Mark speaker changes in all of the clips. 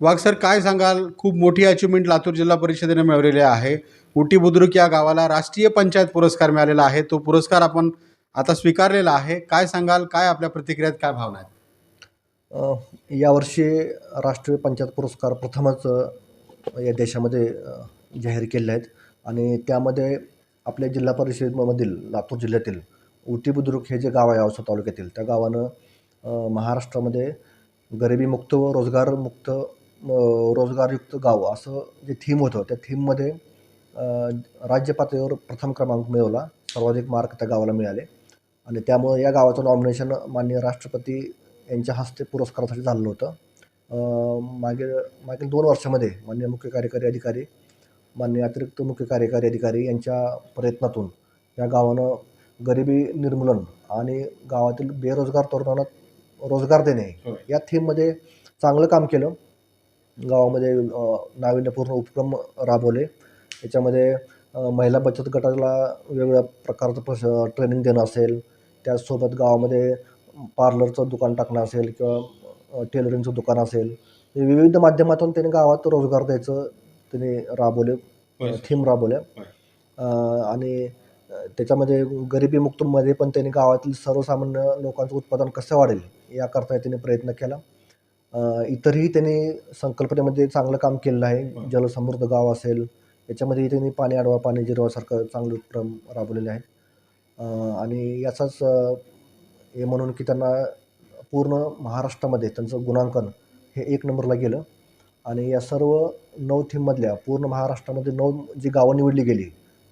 Speaker 1: वाघ sir काय सांगाल? खूप मोठी अचिव्हमेंट लातूर जिल्हा परिषदेने मिळवलेली आहे. उटी बुद्रुक या गावाला राष्ट्रीय पंचायत पुरस्कार मिळालेला आहे. तो पुरस्कार आपण आता स्वीकारलेला आहे. काय सांगाल? काय आपल्या प्रतिक्रियात काय भावना आहेत?
Speaker 2: यावर्षी राष्ट्रीय पंचायत पुरस्कार प्रथमच या देशामध्ये जाहीर केले आहेत. आणि त्यामध्ये आपल्या जिल्हा परिषदेमधील लातूर जिल्ह्यातील उटी बुद्रुक हे जे गाव आहे औसा तालुक्यातील त्या गावानं महाराष्ट्रामध्ये गरिबीमुक्त व रोजगारमुक्त रोजगारयुक्त गाव असं जे थीम होतं त्या थीममध्ये राज्य पातळीवर प्रथम क्रमांक मिळवला. सर्वाधिक मार्क त्या गावाला मिळाले. आणि त्यामुळे या गावाचं नॉमिनेशन माननीय राष्ट्रपती यांच्या हस्ते पुरस्कारासाठी झालेलं होतं मागील मागील दोन वर्षामध्ये माननीय मुख्य कार्यकारी अधिकारी माननीय अतिरिक्त मुख्य कार्यकारी अधिकारी यांच्या प्रयत्नातून या गावानं गरिबी निर्मूलन आणि गावातील बेरोजगार तरुणांना रोजगार देणे
Speaker 1: होय.
Speaker 2: या थीममध्ये चांगलं काम केलं. गावामध्ये नाविन्यपूर्ण उपक्रम राबवले. याच्यामध्ये महिला बचत गटाला वेगवेगळ्या प्रकारचं प्रश ट्रेनिंग देणं असेल. त्याचसोबत गावामध्ये पार्लरचं दुकान टाकणं असेल किंवा टेलरिंगचं दुकान असेल. हे विविध माध्यमातून त्यांनी गावात रोजगार द्यायचं त्यांनी राबवले. थीम राबवल्या. आणि त्याच्यामध्ये गरिबीमुक्तमध्ये पण त्यांनी गावातील सर्वसामान्य लोकांचं उत्पादन कसं वाढेल याकरता त्यांनी प्रयत्न केला. इतरही त्यांनी संकल्पनेमध्ये चांगलं काम केलेलं आहे. जलसमृद्ध गाव असेल याच्यामध्ये त्यांनी पाणी अडवा पाणी जिरवासारखं चांगले उपक्रम राबवलेले आहेत. आणि याचाच हे म्हणून की त्यांना पूर्ण महाराष्ट्रामध्ये त्यांचं गुणांकन हे एक नंबरला गेलं. आणि या सर्व नऊ थीममधल्या पूर्ण महाराष्ट्रामध्ये नऊ जी गावं निवडली गेली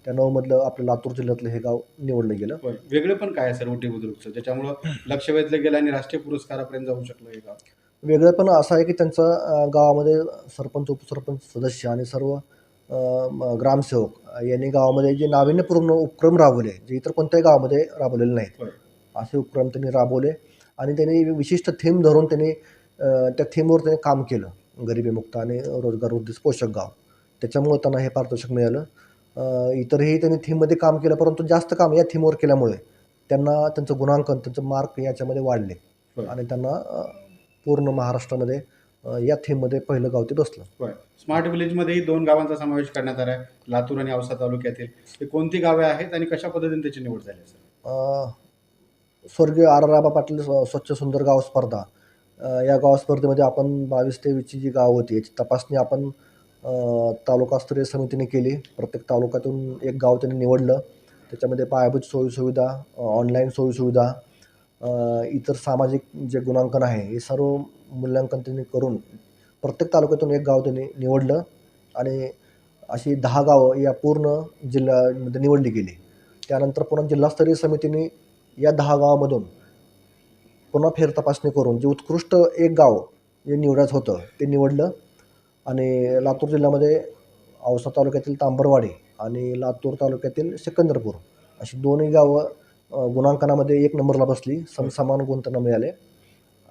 Speaker 2: त्या नऊमधलं आपलं लातूर जिल्ह्यातलं हे गाव निवडलं गेलं.
Speaker 1: वेगळं पण काय आहे सर उटी बुद्रुकचं त्याच्यामुळं लक्ष वेधलं गेलं आणि राष्ट्रीय पुरस्कारापर्यंत जाऊ शकलं हे गाव?
Speaker 2: वेगळं पण असं आहे की त्यांचं गावामध्ये सरपंच उपसरपंच सदस्य आणि सर्व ग्रामसेवक यांनी गावामध्ये जे नाविन्यपूर्ण उपक्रम राबवले जे इतर कोणत्याही गावामध्ये राबवलेले नाहीत. असे उपक्रम त्यांनी राबवले आणि त्यांनी विशिष्ट थीम धरून त्यांनी त्या थीमवर त्यांनी काम केलं. गरिबीमुक्त आणि रोजगार उद्देश पोषक गाव. त्याच्यामुळे त्यांना हे पारितोषिक मिळालं. इतरही त्यांनी थीममध्ये काम केलं परंतु जास्त काम या थीमवर केल्यामुळे त्यांना त्यांचं गुणांकन त्यांचं मार्क याच्यामध्ये वाढले. आणि त्यांना पूर्ण महाराष्ट्रामध्ये या थीममध्ये पहिलं गाव ते बसलं.
Speaker 1: स्मार्ट विलेजमध्येही दोन गावांचा समावेश करण्यात आला आहे लातूर आणि औसा तालुक्यातील. ते कोणती गावे आहेत आणि कशा पद्धतीने त्याची निवड झाली सर
Speaker 2: स्वर्गीय आर राबा पाटील स्व- स्वच्छ सुंदर गाव स्पर्धा. या गाव स्पर्धेमध्ये आपण बावीस तेवीसची जी गाव होती याची तपासणी आपण तालुकास्तरीय समितीने केली. प्रत्येक तालुक्यातून एक गाव त्यांनी निवडलं. त्याच्यामध्ये पायाभूत सोयीसुविधा ऑनलाईन सोयीसुविधा इतर सामाजिक जे गुणांकन आहे हे सर्व मूल्यांकन त्यांनी करून प्रत्येक तालुक्यातून एक गाव त्यांनी निवडलं आणि अशी दहा गावं या पूर्ण जिल्ह्यामध्ये निवडली गेली. त्यानंतर पुन्हा जिल्हास्तरीय समितीने या दहा गावामधून पुन्हा फेर तपासणी करून जे उत्कृष्ट एक गाव जे निवडायचं होतं ते निवडलं. आणि लातूर जिल्ह्यामध्ये औसा तालुक्यातील तांबरवाडी आणि लातूर तालुक्यातील सिकंदरपूर अशी दोन्ही गावं गुणांकनामध्ये एक नंबरला बसली. समसमान गुण त्यांना मिळाले.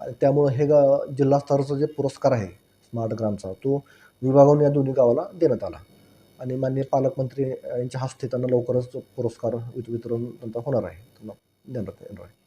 Speaker 2: आणि त्यामुळं हे गा जिल्हास्तराचा जे पुरस्कार आहे स्मार्ट ग्रामचा तो विभागून या दोन्ही गावाला देण्यात आला. आणि माननीय पालकमंत्री यांच्या हस्ते त्यांना लवकरच पुरस्कार वित- वितरण त्यांचा होणार आहे. त्यांना देण्यात येणार आहे.